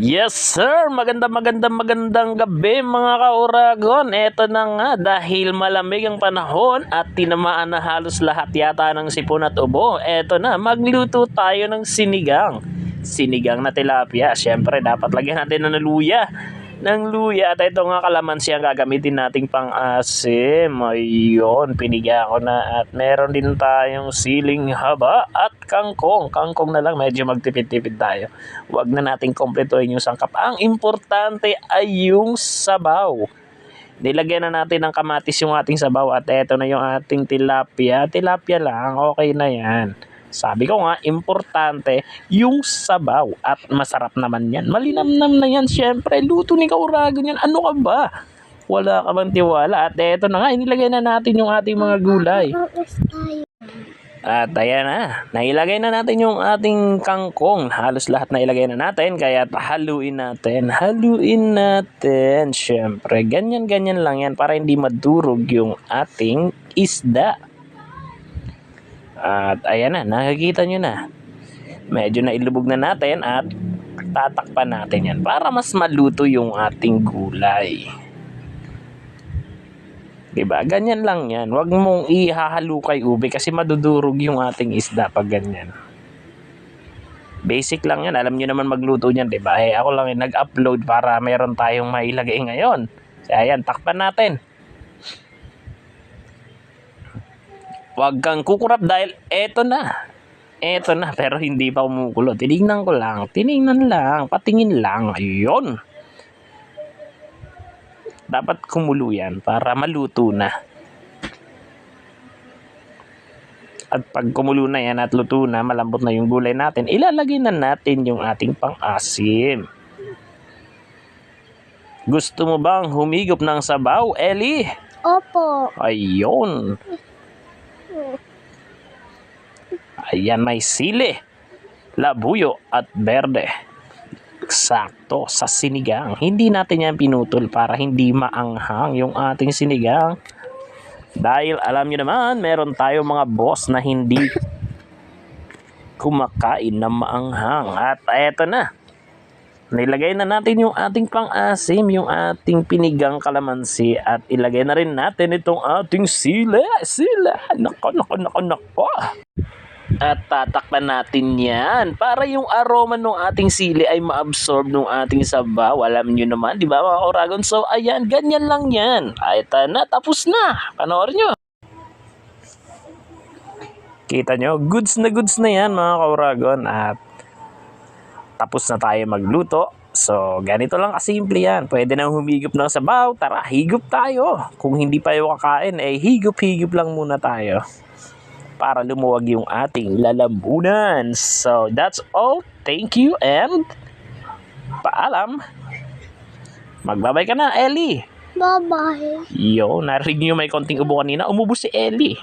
Yes sir, maganda maganda magandang gabi mga kauragon. Eto na nga dahil malamig ang panahon at tinamaan na halos lahat yata ng sipon at ubo. Eto na, magluto tayo ng sinigang. Sinigang na tilapia. Siyempre dapat lagyan natin ng luya. Ng luya at ito nga kalamansi ang gagamitin nating pang-asim. Ayun, pinigyan ko na at meron din tayong siling haba at kangkong. Kangkong na lang, medyo magtipid-tipid tayo. Huwag na nating kompletuhin yung sangkap. Ang importante ay yung sabaw. Nilagyan na natin ng kamatis yung ating sabaw at eto na yung ating tilapia. Tilapia lang, okay na yan. Sabi ko nga, importante yung sabaw at masarap naman yan. Malinamnam na yan, syempre. Luto ni Kauragon yan. Ano ka ba? Wala ka bang tiwala? At eto na nga, inilagay na natin yung ating mga gulay. At ayan na, nailagay na natin yung ating kangkong. Halos lahat na ilagay na natin, kaya haluin natin. Haluin natin, syempre. Ganyan-ganyan lang yan para hindi madurog yung ating isda. At ayan na, nakikita nyo na. Medyo na ilubog na natin at tatakpan natin yan para mas maluto yung ating gulay. Diba? Ganyan lang yan. Huwag mong ihahalo kay ube kasi madudurog yung ating isda pag ganyan. Basic lang yan. Alam nyo naman magluto niyan, di ba? Eh, ako lang yung nag-upload para meron tayong mailagay ngayon. Kaya yan, takpan natin. Huwag kang kukurap dahil eto na. Eto na, pero hindi pa kumukulo. Tinignan ko lang. Tinignan lang. Patingin lang. Ayun. Dapat kumulo yan para maluto na. At pag kumulo na yan at luto na, malambot na yung gulay natin, ilalagay na natin yung ating pang-asim. Gusto mo bang humigop ng sabaw, Ellie? Opo. Ayun. Ayan, may sili, labuyo at berde. Sakto sa sinigang. Hindi natin yan pinutol para hindi maanghang yung ating sinigang. Dahil alam nyo naman, meron tayo mga boss na hindi kumakain na maanghang. At eto na. Nilagay na natin yung ating pang-asim, yung ating pinigang kalamansi at ilagay na rin natin itong ating sila. Sila. Nako, nako, nako, nako. At tatakpan natin yan para yung aroma ng ating sili ay ma-absorb ng ating sabaw. Alam nyo naman, di ba mga Oragon? So, ayan, ganyan lang yan. Ay, na, tapos na. Panoorin nyo. Kita nyo, goods na goods na yan mga kauragon. At tapos na tayo magluto. So, ganito lang kasimple yan. Pwede nang humigop ng sabaw. Tara, higop tayo. Kung hindi pa yung kakain, eh higop-higop lang muna tayo. Para lumuwag yung ating lalambunan. So, that's all. Thank you and paalam. Magbabay ka na, Ellie. Bye-bye. Yo, narinig niyo may konting ubo kanina. Umubos si Ellie.